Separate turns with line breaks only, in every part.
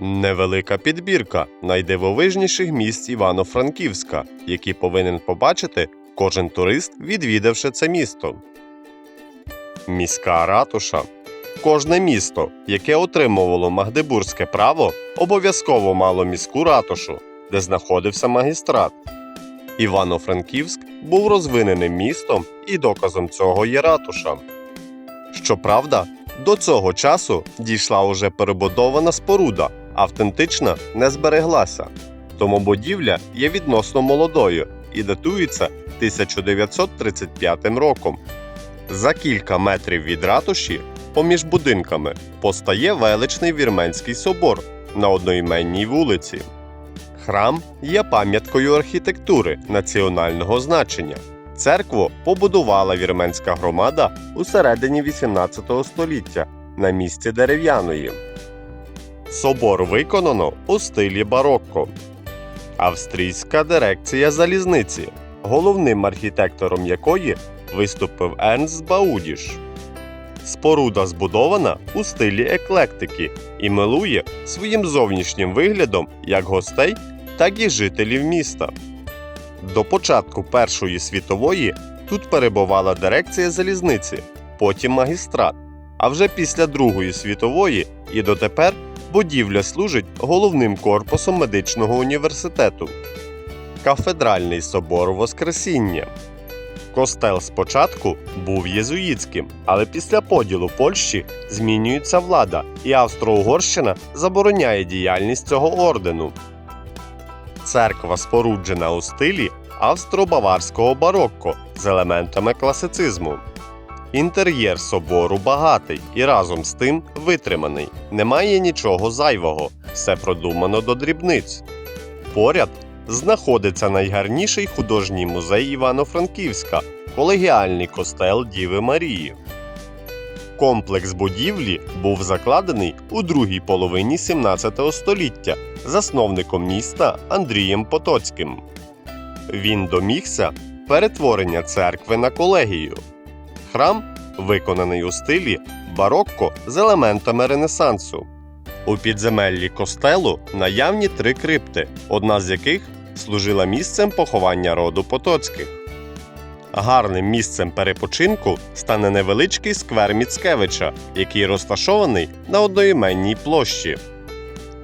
Невелика підбірка найдивовижніших місць Івано-Франківська, які повинен побачити кожен турист, відвідавши це місто. Міська ратуша. Кожне місто, яке отримувало магдебурзьке право, обов'язково мало міську ратушу, де знаходився магістрат. Івано-Франківськ був розвиненим містом, і доказом цього є ратуша. Щоправда, до цього часу дійшла уже перебудована споруда, автентична не збереглася. Тому будівля є відносно молодою і датується 1935 роком. За кілька метрів від ратуші, поміж будинками, постає величний вірменський собор на одноіменній вулиці. Храм є пам'яткою архітектури національного значення. Церкву побудувала вірменська громада у середині 18 століття на місці дерев'яної. Собор виконано у стилі барокко. Австрійська дирекція залізниці, головним архітектором якої виступив Ернст Баудіш. Споруда збудована у стилі еклектики і милує своїм зовнішнім виглядом як гостей, так і жителів міста. До початку Першої світової тут перебувала дирекція залізниці, потім магістрат. А вже після Другої світової і дотепер будівля служить головним корпусом медичного університету. Кафедральний собор Воскресіння. Костел спочатку був єзуїтським, але після поділу Польщі змінюється влада, і Австро-Угорщина забороняє діяльність цього ордену. Церква споруджена у стилі австро-баварського барокко з елементами класицизму. Інтер'єр собору багатий і разом з тим витриманий. Немає нічого зайвого, все продумано до дрібниць. Поряд знаходиться найгарніший художній музей Івано-Франківська колегіальний костел Діви Марії. Комплекс будівлі був закладений у другій половині 17 століття засновником міста Андрієм Потоцьким. Він домігся перетворення церкви на колегію. Храм виконаний у стилі барокко з елементами Ренесансу. У підземеллі костелу наявні три крипти, одна з яких служила місцем поховання роду Потоцьких. Гарним місцем перепочинку стане невеличкий сквер Міцкевича, який розташований на одноіменній площі.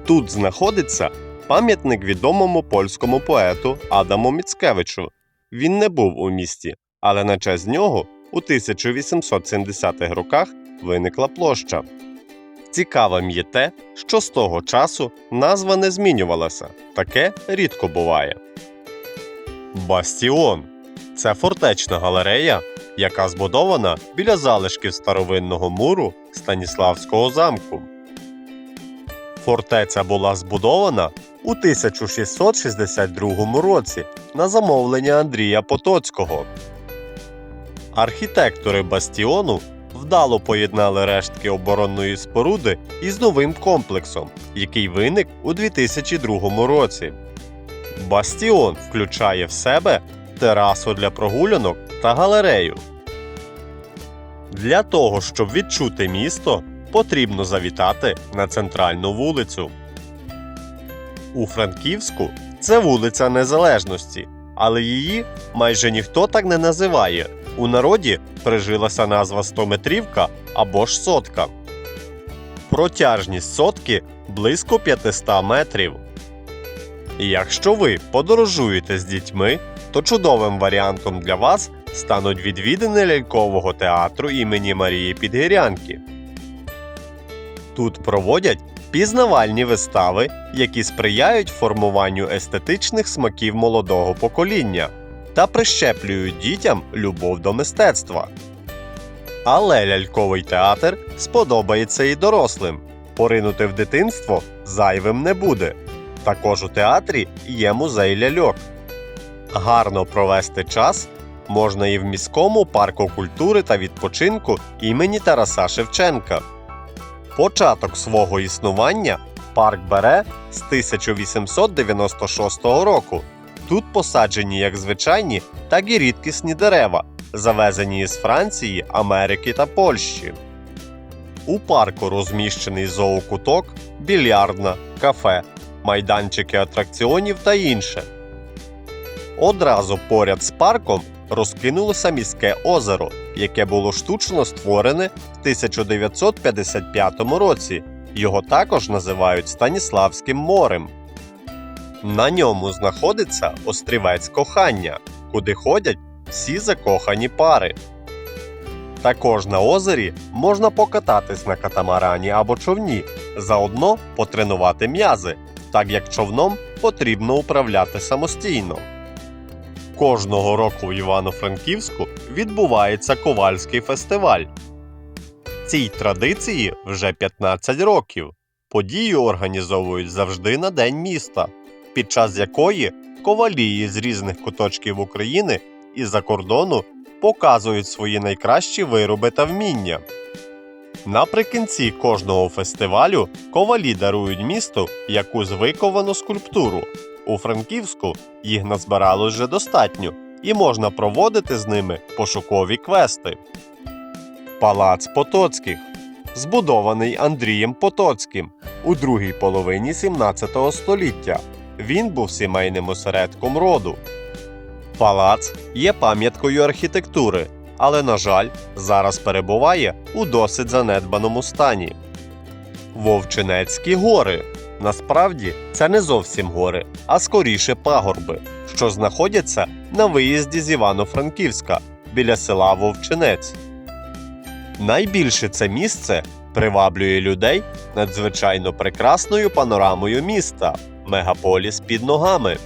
Тут знаходиться пам'ятник відомому польському поету Адаму Міцкевичу. Він не був у місті, але на честь нього у 1870-х роках виникла площа. Цікавим є те, що з того часу назва не змінювалася. Таке рідко буває. Бастіон це фортечна галерея, яка збудована біля залишків старовинного муру Станіславського замку. Фортеця була збудована у 1662 році на замовлення Андрія Потоцького. Архітектори бастіону вдало поєднали рештки оборонної споруди із новим комплексом, який виник у 2002 році. Бастіон включає в себе терасу для прогулянок та галерею. Для того, щоб відчути місто, потрібно завітати на центральну вулицю. У Франківську це вулиця Незалежності, але її майже ніхто так не називає. У народі прижилася назва стометрівка або ж сотка. Протяжність сотки близько 500 метрів. Якщо ви подорожуєте з дітьми, то чудовим варіантом для вас стануть відвідини лялькового театру імені Марії Підгірянки. Тут проводять пізнавальні вистави, які сприяють формуванню естетичних смаків молодого покоління та прищеплюють дітям любов до мистецтва. Але ляльковий театр сподобається і дорослим. Поринути в дитинство зайвим не буде. Також у театрі є музей ляльок. Гарно провести час можна і в міському парку культури та відпочинку імені Тараса Шевченка. Початок свого існування парк бере з 1896 року. Тут посаджені як звичайні, так і рідкісні дерева, завезені із Франції, Америки та Польщі. У парку розміщений зоокуток, більярдна, кафе, майданчики атракціонів та інше. Одразу поряд з парком розкинулося міське озеро, яке було штучно створене в 1955 році. Його також називають Станіславським морем. На ньому знаходиться острівець кохання, куди ходять всі закохані пари. Також на озері можна покататись на катамарані або човні, заодно потренувати м'язи, так як човном потрібно управляти самостійно. Кожного року в Івано-Франківську відбувається ковальський фестиваль. Цій традиції вже 15 років. Подію організовують завжди на День міста, під час якої ковалії з різних куточків України і за кордону показують свої найкращі вироби та вміння. Наприкінці кожного фестивалю ковалі дарують місту якусь виковану скульптуру. У Франківську їх назбиралось вже достатньо, і можна проводити з ними пошукові квести. Палац Потоцьких збудований Андрієм Потоцьким у другій половині 17 століття. Він був сімейним осередком роду. Палац є пам'яткою архітектури, але, на жаль, зараз перебуває у досить занедбаному стані. Вовчинецькі гори. Насправді це не зовсім гори, а скоріше пагорби, що знаходяться на виїзді з Івано-Франківська біля села Вовчинець. Найбільше це місце приваблює людей надзвичайно прекрасною панорамою міста, мегаполіс під ногами.